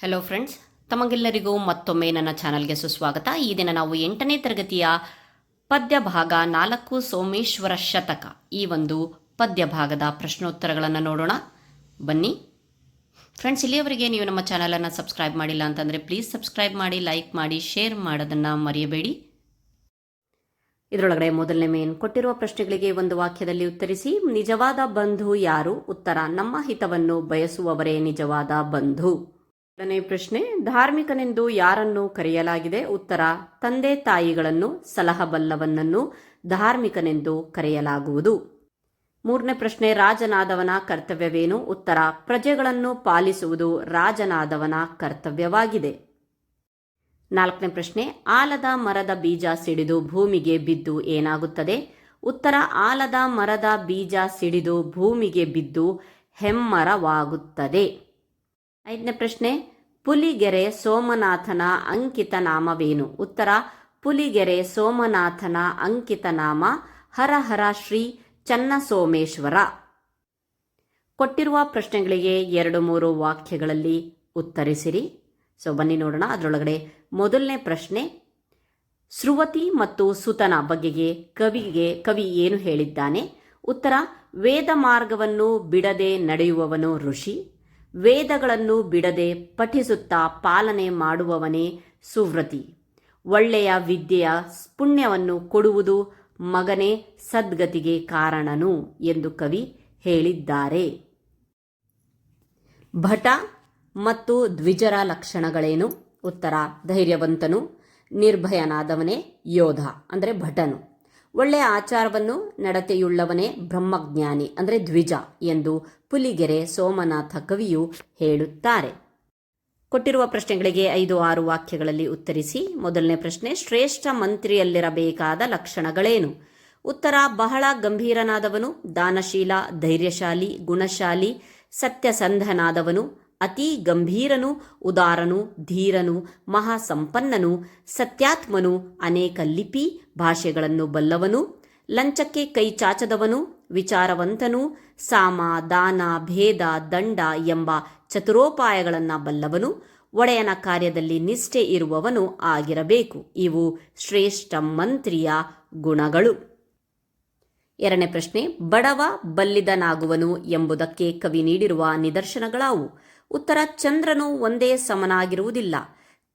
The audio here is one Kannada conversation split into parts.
ಹಲೋ ಫ್ರೆಂಡ್ಸ್ ತಮಗೆಲ್ಲರಿಗೂ ಮತ್ತೊಮ್ಮೆ ನನ್ನ ಚಾನಲ್ಗೆ ಸುಸ್ವಾಗತ. ಈ ದಿನ ನಾವು ಎಂಟನೇ ತರಗತಿಯ ಪದ್ಯ ಭಾಗ ನಾಲ್ಕು ಸೋಮೇಶ್ವರ ಶತಕ. ಈ ಒಂದು ಪದ್ಯ ಭಾಗದ ಪ್ರಶ್ನೋತ್ತರಗಳನ್ನು ನೋಡೋಣ. ಬನ್ನಿ. ಫ್ರೆಂಡ್ಸ್ ಇಲ್ಲಿಯವರೆಗೆ ನೀವು ನಮ್ಮ ಚಾನಲನ್ನು ಸಬ್ಸ್ಕ್ರೈಬ್ ಮಾಡಿಲ್ಲ ಅಂತಂದರೆ ಪ್ಲೀಸ್ ಸಬ್ಸ್ಕ್ರೈಬ್ ಮಾಡಿ ಲೈಕ್ ಮಾಡಿ ಶೇರ್ ಮಾಡೋದನ್ನು ಮರೆಯಬೇಡಿ. ಇದರೊಳಗಡೆ ಮೊದಲನೇ ಮೇನ್ ಕೊಟ್ಟಿರುವ ಪ್ರಶ್ನೆಗಳಿಗೆ ಒಂದು ವಾಕ್ಯದಲ್ಲಿ ಉತ್ತರಿಸಿ, ನಿಜವಾದ ಬಂಧು ಯಾರು? ಉತ್ತರ, ನಮ್ಮ ಹಿತವನ್ನು ಬಯಸುವವರೇ ನಿಜವಾದ ಬಂಧು. ಎರಡನೇ ಪ್ರಶ್ನೆ, ಧಾರ್ಮಿಕನೆಂದು ಯಾರನ್ನು ಕರೆಯಲಾಗಿದೆ? ಉತ್ತರ, ತಂದೆ ತಾಯಿಗಳನ್ನು, ಸಲಹಬಲ್ಲವನನ್ನು ಧಾರ್ಮಿಕನೆಂದು ಕರೆಯಲಾಗುವುದು. ಮೂರನೇ ಪ್ರಶ್ನೆ, ರಾಜನಾದವನ ಕರ್ತವ್ಯವೇನು? ಉತ್ತರ, ಪ್ರಜೆಗಳನ್ನು ಪಾಲಿಸುವುದು ರಾಜನಾದವನ ಕರ್ತವ್ಯವಾಗಿದೆ. ನಾಲ್ಕನೇ ಪ್ರಶ್ನೆ, ಆಲದ ಮರದ ಬೀಜ ಸಿಡಿದು ಭೂಮಿಗೆ ಬಿದ್ದು ಏನಾಗುತ್ತದೆ? ಉತ್ತರ, ಆಲದ ಮರದ ಬೀಜ ಸಿಡಿದು ಭೂಮಿಗೆ ಬಿದ್ದು ಹೆಮ್ಮರವಾಗುತ್ತದೆ. ಐದನೇ ಪ್ರಶ್ನೆ ಪುಲಿಗೆರೆ ಸೋಮನಾಥನ ಅಂಕಿತ ನಾಮವೇನು? ಉತ್ತರ, ಪುಲಿಗೆರೆ ಸೋಮನಾಥನ ಅಂಕಿತ ನಾಮ, ಹರ ಹರ ಶ್ರೀ ಚನ್ನಸೋಮೇಶ್ವರ. ಕೊಟ್ಟಿರುವ ಪ್ರಶ್ನೆಗಳಿಗೆ ಎರಡು ಮೂರು ವಾಕ್ಯಗಳಲ್ಲಿ ಉತ್ತರಿಸಿರಿ. ಸೊ ಬನ್ನಿ ನೋಡೋಣ. ಅದರೊಳಗಡೆ ಮೊದಲನೇ ಪ್ರಶ್ನೆ, ಶ್ರುವತಿ ಮತ್ತು ಸುತನ ಬಗೆಗೆ ಕವಿಗೆ, ಕವಿ ಏನು ಹೇಳಿದ್ದಾನೆ? ಉತ್ತರ, ವೇದ ಮಾರ್ಗವನ್ನು ಬಿಡದೆ ನಡೆಯುವವನು ಋಷಿ. ವೇದಗಳನ್ನು ಬಿಡದೆ ಪಠಿಸುತ್ತಾ ಪಾಲನೆ ಮಾಡುವವನೇ ಸುವ್ರತಿ. ಒಳ್ಳೆಯ ವಿದ್ಯೆಯ ಪುಣ್ಯವನ್ನು ಕೊಡುವುದು ಮಗನೇ ಸದ್ಗತಿಗೆ ಕಾರಣನು ಎಂದು ಕವಿ ಹೇಳಿದ್ದಾರೆ. ಭಟ ಮತ್ತು ದ್ವಿಜರ ಲಕ್ಷಣಗಳೇನು? ಉತ್ತರ, ಧೈರ್ಯವಂತನು, ನಿರ್ಭಯನಾದವನೇ ಯೋಧ, ಅಂದರೆ ಭಟನು. ಒಳ್ಳೆಯ ಆಚಾರವನ್ನು ನಡತೆಯುಳ್ಳವನೇ ಬ್ರಹ್ಮಜ್ಞಾನಿ, ಅಂದರೆ ದ್ವಿಜ ಎಂದು ಪುಲಿಗೆರೆ ಸೋಮನಾಥ ಕವಿಯು ಹೇಳುತ್ತಾರೆ. ಕೊಟ್ಟಿರುವ ಪ್ರಶ್ನೆಗಳಿಗೆ ಐದು ಆರು ವಾಕ್ಯಗಳಲ್ಲಿ ಉತ್ತರಿಸಿ, ಮೊದಲನೇ ಪ್ರಶ್ನೆ, ಶ್ರೇಷ್ಠ ಮಂತ್ರಿಯಲ್ಲಿರಬೇಕಾದ ಲಕ್ಷಣಗಳೇನು? ಉತ್ತರ, ಬಹಳ ಗಂಭೀರನಾದವನು, ದಾನಶೀಲ, ಧೈರ್ಯಶಾಲಿ, ಗುಣಶಾಲಿ, ಸತ್ಯಸಂಧನಾದವನು ಅತಿ ಗಂಭೀರನು, ಉದಾರನು, ಧೀರನು, ಮಹಾಸಂಪನ್ನನು, ಸತ್ಯಾತ್ಮನು, ಅನೇಕ ಲಿಪಿ ಭಾಷೆಗಳನ್ನು ಬಲ್ಲವನು, ಲಂಚಕ್ಕೆ ಕೈ ಚಾಚದವನು, ವಿಚಾರವಂತನು, ಸಾಮ, ದಾನ, ಭೇದ, ದಂಡ ಎಂಬ ಚತುರೋಪಾಯಗಳನ್ನು ಬಲ್ಲವನು, ಒಡೆಯನ ಕಾರ್ಯದಲ್ಲಿ ನಿಷ್ಠೆ ಇರುವವನು ಆಗಿರಬೇಕು. ಇವು ಶ್ರೇಷ್ಠ ಮಂತ್ರಿಯ ಗುಣಗಳು. ಎರಡನೇ ಪ್ರಶ್ನೆ, ಬಡವ ಬಲ್ಲಿದನಾಗುವನು ಎಂಬುದಕ್ಕೆ ಕವಿ ನೀಡಿರುವ ನಿದರ್ಶನಗಳಾವು? ಉತ್ತರ ಚಂದ್ರನು ಒಂದೇ ಸಮನಾಗಿರುವುದಿಲ್ಲ.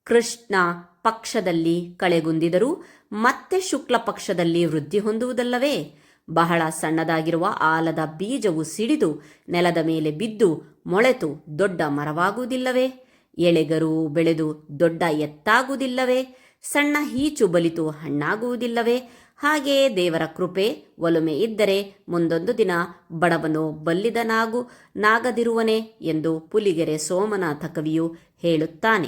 ಕೃಷ್ಣ ಪಕ್ಷದಲ್ಲಿ ಕಳೆಗುಂದಿದರೂ ಮತ್ತೆ ಶುಕ್ಲ ಪಕ್ಷದಲ್ಲಿ ವೃದ್ಧಿ ಹೊಂದುವುದಲ್ಲವೇ? ಬಹಳ ಸಣ್ಣದಾಗಿರುವ ಆಲದ ಬೀಜವು ಸಿಡಿದು ನೆಲದ ಮೇಲೆ ಬಿದ್ದು ಮೊಳೆತು ದೊಡ್ಡ ಮರವಾಗುವುದಿಲ್ಲವೇ? ಎಳೆಗರು ಬೆಳೆದು ದೊಡ್ಡ ಎತ್ತಾಗುವುದಿಲ್ಲವೇ? ಸಣ್ಣ ಹೀಚು ಬಲಿತು ಹಣ್ಣಾಗುವುದಿಲ್ಲವೇ? ಹಾಗೆಯೇ ದೇವರ ಕೃಪೆ ಒಲುಮೆ ಇದ್ದರೆ ಮುಂದೊಂದು ದಿನ ಬಡವನು ಬಲ್ಲಿದನಾಗು ನಾಗದಿರುವನೆ ಎಂದು ಪುಲಿಗೆರೆ ಸೋಮನಾಥ ಕವಿಯು ಹೇಳುತ್ತಾನೆ.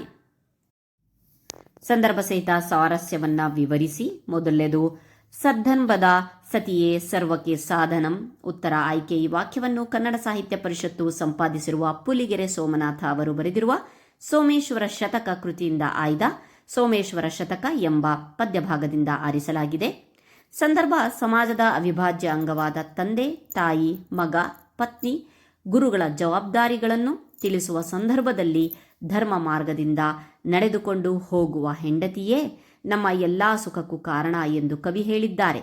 ಸಂದರ್ಭ ಸಹಿತ ಸ್ವಾರಸ್ಯವನ್ನ ವಿವರಿಸಿ ಮೊದಲನೇದು ಸದ್ಧನ್ಬದ ಸತಿಯೇ ಸರ್ವಕ್ಕೆ ಸಾಧನಂ. ಉತ್ತರ ಆಯ್ಕೆ ಈ ವಾಕ್ಯವನ್ನು ಕನ್ನಡ ಸಾಹಿತ್ಯ ಪರಿಷತ್ತು ಸಂಪಾದಿಸಿರುವ ಪುಲಿಗೆರೆ ಸೋಮನಾಥ ಅವರು ಬರೆದಿರುವ ಸೋಮೇಶ್ವರ ಶತಕ ಕೃತಿಯಿಂದ ಆಯ್ದ ಸೋಮೇಶ್ವರ ಶತಕ ಎಂಬ ಪದ್ಯಭಾಗದಿಂದ ಆರಿಸಲಾಗಿದೆ. ಸಂದರ್ಭ ಸಮಾಜದ ಅವಿಭಾಜ್ಯ ಅಂಗವಾದ ತಂದೆ, ತಾಯಿ, ಮಗ, ಪತ್ನಿ, ಗುರುಗಳ ಜವಾಬ್ದಾರಿಗಳನ್ನು ತಿಳಿಸುವ ಸಂದರ್ಭದಲ್ಲಿ ಧರ್ಮ ಮಾರ್ಗದಿಂದ ನಡೆದುಕೊಂಡು ಹೋಗುವ ಹೆಂಡತಿಯೇ ನಮ್ಮ ಎಲ್ಲಾ ಸುಖಕ್ಕೂ ಕಾರಣ ಎಂದು ಕವಿ ಹೇಳಿದ್ದಾರೆ.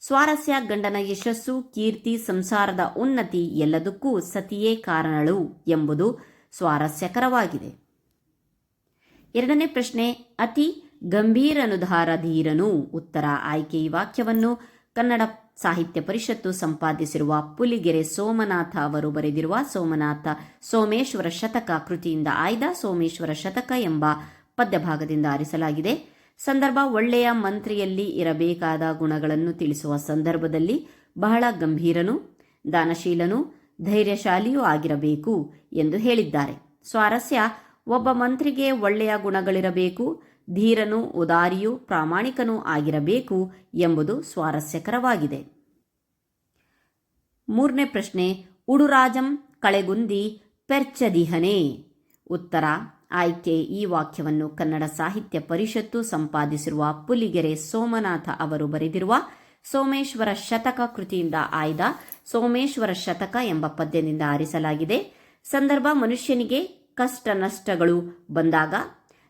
ಸ್ವಾರಸ್ಯ, ಗಂಡನ ಯಶಸ್ಸು, ಕೀರ್ತಿ, ಸಂಸಾರದ ಉನ್ನತಿ ಎಲ್ಲದಕ್ಕೂ ಸತಿಯೇ ಕಾರಣಳು ಎಂಬುದು ಸ್ವಾರಸ್ಯಕರವಾಗಿದೆ. ಎರಡನೇ ಪ್ರಶ್ನೆ, ಅತಿ ಗಂಭೀರನುಧಾರ ಧೀರನು ಉತ್ತರ ಆಯ್ಕೆ ಈ ವಾಕ್ಯವನ್ನು ಕನ್ನಡ ಸಾಹಿತ್ಯ ಪರಿಷತ್ತು ಸಂಪಾದಿಸಿರುವ ಪುಲಿಗೆರೆ ಸೋಮನಾಥ ಅವರು ಬರೆದಿರುವ ಸೋಮನಾಥ ಸೋಮೇಶ್ವರ ಶತಕ ಕೃತಿಯಿಂದ ಆಯ್ದ ಸೋಮೇಶ್ವರ ಶತಕ ಎಂಬ ಪದ್ಯಭಾಗದಿಂದ ಆರಿಸಲಾಗಿದೆ. ಸಂದರ್ಭ ಒಳ್ಳೆಯ ಮಂತ್ರಿಯಲ್ಲಿ ಇರಬೇಕಾದ ಗುಣಗಳನ್ನು ತಿಳಿಸುವ ಸಂದರ್ಭದಲ್ಲಿ ಬಹಳ ಗಂಭೀರನು, ದಾನಶೀಲನು, ಧೈರ್ಯಶಾಲಿಯೂ ಆಗಿರಬೇಕು ಎಂದು ಹೇಳಿದ್ದಾರೆ. ಸ್ವಾರಸ್ಯ, ಒಬ್ಬ ಮಂತ್ರಿಗೆ ಒಳ್ಳೆಯ ಗುಣಗಳಿರಬೇಕು ಧೀರನು ಉದಾರಿಯೂ ಪ್ರಾಮಾಣಿಕನೂ ಆಗಿರಬೇಕು ಎಂಬುದು ಸ್ವಾರಸ್ಯಕರವಾಗಿದೆ. ಮೂರನೇ ಪ್ರಶ್ನೆ, ಉಡುರಾಜಂ ಕಳೆಗುಂದಿ ಪೆರ್ಚದಿಹನೆ. ಉತ್ತರ, ಆಯ್ಕೆ ಈ ವಾಕ್ಯವನ್ನು ಕನ್ನಡ ಸಾಹಿತ್ಯ ಪರಿಷತ್ತು ಸಂಪಾದಿಸಿರುವ ಪುಲಿಗೆರೆ ಸೋಮನಾಥ ಅವರು ಬರೆದಿರುವ ಸೋಮೇಶ್ವರ ಶತಕ ಕೃತಿಯಿಂದ ಆಯ್ದ ಸೋಮೇಶ್ವರ ಶತಕ ಎಂಬ ಪದ್ಯದಿಂದ ಆರಿಸಲಾಗಿದೆ. ಸಂದರ್ಭ, ಮನುಷ್ಯನಿಗೆ ಕಷ್ಟ ನಷ್ಟಗಳು ಬಂದಾಗ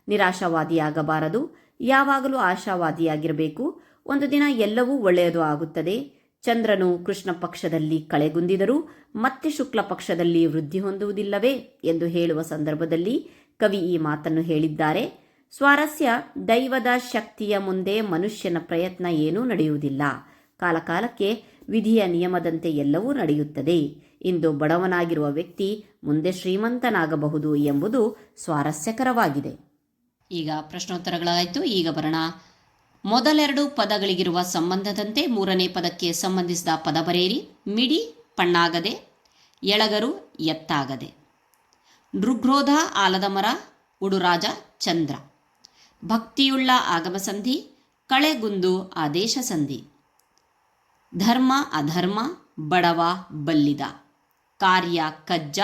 ನಿರಾಶಾವಾದಿಯಾಗಬಾರದು. ಯಾವಾಗಲೂ ಆಶಾವಾದಿಯಾಗಿರಬೇಕು. ಒಂದು ದಿನ ಎಲ್ಲವೂ ಒಳ್ಳೆಯದು ಆಗುತ್ತದೆ. ಚಂದ್ರನು ಕೃಷ್ಣ ಪಕ್ಷದಲ್ಲಿ ಕಳೆಗುಂದಿದರೂ ಮತ್ತೆ ಶುಕ್ಲ ಪಕ್ಷದಲ್ಲಿ ವೃದ್ಧಿ ಹೊಂದುವುದಿಲ್ಲವೇ ಎಂದು ಹೇಳುವ ಸಂದರ್ಭದಲ್ಲಿ ಕವಿ ಈ ಮಾತನ್ನು ಹೇಳಿದ್ದಾರೆ. ಸ್ವಾರಸ್ಯ ದೈವದ ಶಕ್ತಿಯ ಮುಂದೆ ಮನುಷ್ಯನ ಪ್ರಯತ್ನ ಏನೂ ನಡೆಯುವುದಿಲ್ಲ. ಕಾಲಕಾಲಕ್ಕೆ ವಿಧಿಯ ನಿಯಮದಂತೆ ಎಲ್ಲವೂ ನಡೆಯುತ್ತದೆ. ಇಂದು ಬಡವನಾಗಿರುವ ವ್ಯಕ್ತಿ ಮುಂದೆ ಶ್ರೀಮಂತನಾಗಬಹುದು ಎಂಬುದು ಸ್ವಾರಸ್ಯಕರವಾಗಿದೆ. ಈಗ ಪ್ರಶ್ನೋತ್ತರಗಳಾಯಿತು. ಈಗ ಬರೋಣ. ಮೊದಲೆರಡು ಪದಗಳಿಗಿರುವ ಸಂಬಂಧದಂತೆ ಮೂರನೇ ಪದಕ್ಕೆ ಸಂಬಂಧಿಸಿದ ಪದ ಬರೆಯಿರಿ. ಮಿಡಿ, ಪಣ್ಣಾಗದೆ. ಎಳಗರು, ಎತ್ತಾಗದೆ. ನೃಗ್ರೋಧ ಆಲದ ಮರ. ಉಡುರಾಜ, ಚಂದ್ರ. ಭಕ್ತಿಯುಳ್ಳ ಆಗಮ ಸಂಧಿ. ಕಳೆಗುಂದು ಆದೇಶ ಸಂಧಿ. ಧರ್ಮ, ಅಧರ್ಮ. ಬಡವ, ಬಲ್ಲಿದ. ಕಾರ್ಯ, ಕಜ್ಜ.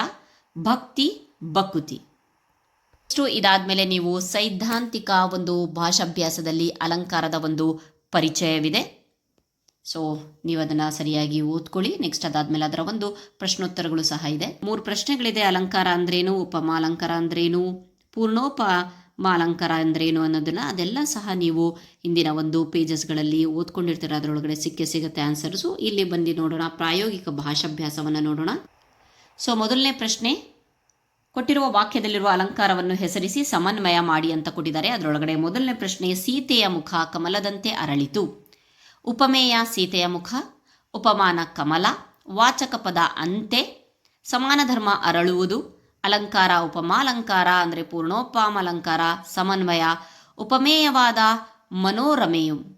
ಭಕ್ತಿ, ಬಕುತಿ. ಇಷ್ಟು ಇದಾದಮೇಲೆ ನೀವು ಸೈದ್ಧಾಂತಿಕ ಒಂದು ಭಾಷಾಭ್ಯಾಸದಲ್ಲಿ ಅಲಂಕಾರದ ಒಂದು ಪರಿಚಯವಿದೆ. ಸೊ ನೀವು ಅದನ್ನು ಸರಿಯಾಗಿ ಓದ್ಕೊಳ್ಳಿ. ನೆಕ್ಸ್ಟ್ ಅದಾದಮೇಲೆ ಅದರ ಒಂದು ಪ್ರಶ್ನೋತ್ತರಗಳು ಸಹ ಇದೆ. ಮೂರು ಪ್ರಶ್ನೆಗಳಿದೆ. ಅಲಂಕಾರ ಅಂದ್ರೇನು? ಉಪಮಾಲಂಕಾರ ಅಂದ್ರೇನು? ಪೂರ್ಣೋಪಮಾಲಂಕಾರ ಅಂದ್ರೇನು ಅನ್ನೋದನ್ನು ಅದೆಲ್ಲ ಸಹ ನೀವು ಇಂದಿನ ಒಂದು ಪೇಜಸ್ಗಳಲ್ಲಿ ಓದ್ಕೊಂಡಿರ್ತೀರ. ಅದರೊಳಗಡೆ ಸಿಕ್ಕೇ ಸಿಗುತ್ತೆ ಆನ್ಸರ್ಸು ಇಲ್ಲಿ ಬಂದು ನೋಡೋಣ. ಪ್ರಾಯೋಗಿಕ ಭಾಷಾಭ್ಯಾಸವನ್ನು ನೋಡೋಣ. ಸೊ ಮೊದಲನೇ ಪ್ರಶ್ನೆ. ಕೊಟ್ಟಿರುವ ವಾಕ್ಯದಲ್ಲಿರುವ ಅಲಂಕಾರವನ್ನು ಹೆಸರಿಸಿ ಸಮನ್ವಯ ಮಾಡಿ ಅಂತ ಕೊಟ್ಟಿದ್ದಾರೆ. ಅದರೊಳಗಡೆ ಮೊದಲನೇ ಪ್ರಶ್ನೆ, ಸೀತೆಯ ಮುಖ ಕಮಲದಂತೆ ಅರಳಿತು. ಉಪಮೇಯ, ಸೀತೆಯ ಮುಖ. ಉಪಮಾನ, ಕಮಲ. ವಾಚಕ ಪದ, ಅಂತೆ. ಸಮಾನ ಧರ್ಮ, ಅರಳುವುದು. ಅಲಂಕಾರ ಉಪಮಾಲಂಕಾರ ಅಂದರೆ ಪೂರ್ಣೋಪಮಾಲಂಕಾರ ಸಮನ್ವಯ. ಉಪಮೇಯವಾದ, ಮನೋರಮೆಯು.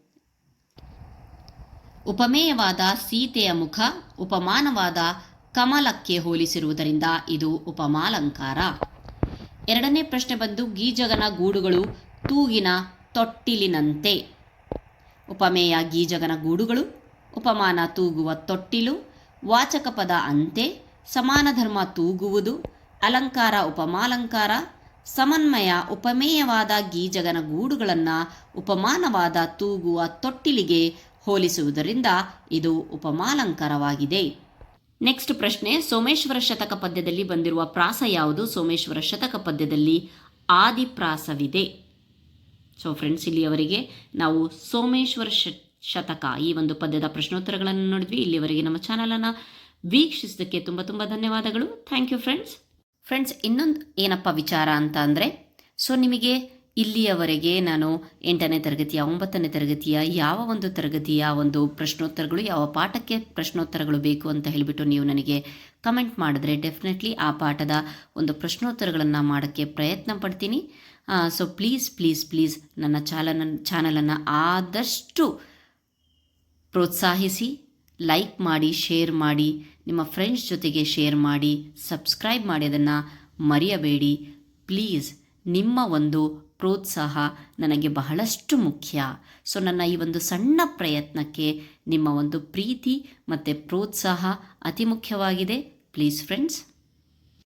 ಉಪಮೇಯವಾದ, ಸೀತೆಯ ಮುಖ. ಉಪಮಾನವಾದ ಕಮಲಕ್ಕೆ ಹೋಲಿಸಿರುವುದರಿಂದ ಇದು ಉಪಮಾಲಂಕಾರ. ಎರಡನೇ ಪ್ರಶ್ನೆ ಬಂದು, ಗೀಜಗನ ಗೂಡುಗಳು ತೂಗಿನ ತೊಟ್ಟಿಲಿನಂತೆ. ಉಪಮೇಯ ಗೀಜಗನ ಗೂಡುಗಳು, ಉಪಮಾನ ತೂಗುವ ತೊಟ್ಟಿಲು, ವಾಚಕ ಪದ ಅಂತೆ ಸಮಾನ ಧರ್ಮ ತೂಗುವುದು, ಅಲಂಕಾರ ಉಪಮಾಲಂಕಾರ, ಸಮನ್ವಯ ಉಪಮೇಯವಾದ ಗೀಜಗನ ಗೂಡುಗಳನ್ನು ಉಪಮಾನವಾದ ತೂಗುವ ತೊಟ್ಟಿಲಿಗೆ ಹೋಲಿಸುವುದರಿಂದ ಇದು ಉಪಮಾಲಂಕಾರವಾಗಿದೆ. ನೆಕ್ಸ್ಟ್ ಪ್ರಶ್ನೆ, ಸೋಮೇಶ್ವರ ಶತಕ ಪದ್ಯದಲ್ಲಿ ಬಂದಿರುವ ಪ್ರಾಸ ಯಾವುದು? ಸೋಮೇಶ್ವರ ಶತಕ ಪದ್ಯದಲ್ಲಿ ಆದಿಪ್ರಾಸವಿದೆ ಸೊ ಫ್ರೆಂಡ್ಸ್ ಇಲ್ಲಿಯವರೆಗೆ ನಾವು ಸೋಮೇಶ್ವರ ಶತಕ ಈ ಒಂದು ಪದ್ಯದ ಪ್ರಶ್ನೋತ್ತರಗಳನ್ನು ನೋಡಿದ್ವಿ. ಇಲ್ಲಿಯವರೆಗೆ ನಮ್ಮ ಚಾನಲನ್ನು ವೀಕ್ಷಿಸಿದ್ದಕ್ಕೆ ತುಂಬ ತುಂಬ ಧನ್ಯವಾದಗಳು. ಥ್ಯಾಂಕ್ ಯು ಫ್ರೆಂಡ್ಸ್ ಫ್ರೆಂಡ್ಸ್ ಇನ್ನೊಂದು ಏನಪ್ಪ ವಿಚಾರ ಅಂತ ಅಂದರೆ ಸೊ ನಿಮಗೆ ಇಲ್ಲಿಯವರೆಗೆ ನಾನು ಎಂಟನೇ ತರಗತಿಯ, ಒಂಬತ್ತನೇ ತರಗತಿಯ, ಯಾವ ಒಂದು ತರಗತಿಯ ಒಂದು ಪ್ರಶ್ನೋತ್ತರಗಳು, ಯಾವ ಪಾಠಕ್ಕೆ ಪ್ರಶ್ನೋತ್ತರಗಳು ಬೇಕು ಅಂತ ಹೇಳಿಬಿಟ್ಟು ನೀವು ನನಗೆ ಕಮೆಂಟ್ ಮಾಡಿದ್ರೆ ಡೆಫಿನೆಟ್ಲಿ ಆ ಪಾಠದ ಒಂದು ಪ್ರಶ್ನೋತ್ತರಗಳನ್ನು ಮಾಡೋಕ್ಕೆ ಪ್ರಯತ್ನ ಪಡ್ತೀನಿ. ಸೊ ಪ್ಲೀಸ್ ಪ್ಲೀಸ್ ಪ್ಲೀಸ್ ನನ್ನ ಚಾಲನ, ಚಾನಲನ್ನು ಆದಷ್ಟು ಪ್ರೋತ್ಸಾಹಿಸಿ ಲೈಕ್ ಮಾಡಿ ಶೇರ್ ಮಾಡಿ, ನಿಮ್ಮ ಫ್ರೆಂಡ್ಸ್ ಜೊತೆಗೆ ಶೇರ್ ಮಾಡಿ ಸಬ್ಸ್ಕ್ರೈಬ್ ಮಾಡಿ ಅದನ್ನು ಮರೆಯಬೇಡಿ. ಪ್ಲೀಸ್ ನಿಮ್ಮ ಒಂದು ಪ್ರೋತ್ಸಾಹ ನನಗೆ ಬಹಳಷ್ಟು ಮುಖ್ಯ. ಸೊ, ನನ್ನ ಈ ಒಂದು ಸಣ್ಣ ಪ್ರಯತ್ನಕ್ಕೆ ನಿಮ್ಮ ಒಂದು ಪ್ರೀತಿ ಮತ್ತು ಪ್ರೋತ್ಸಾಹ ಅತಿ ಮುಖ್ಯವಾಗಿದೆ. Please friends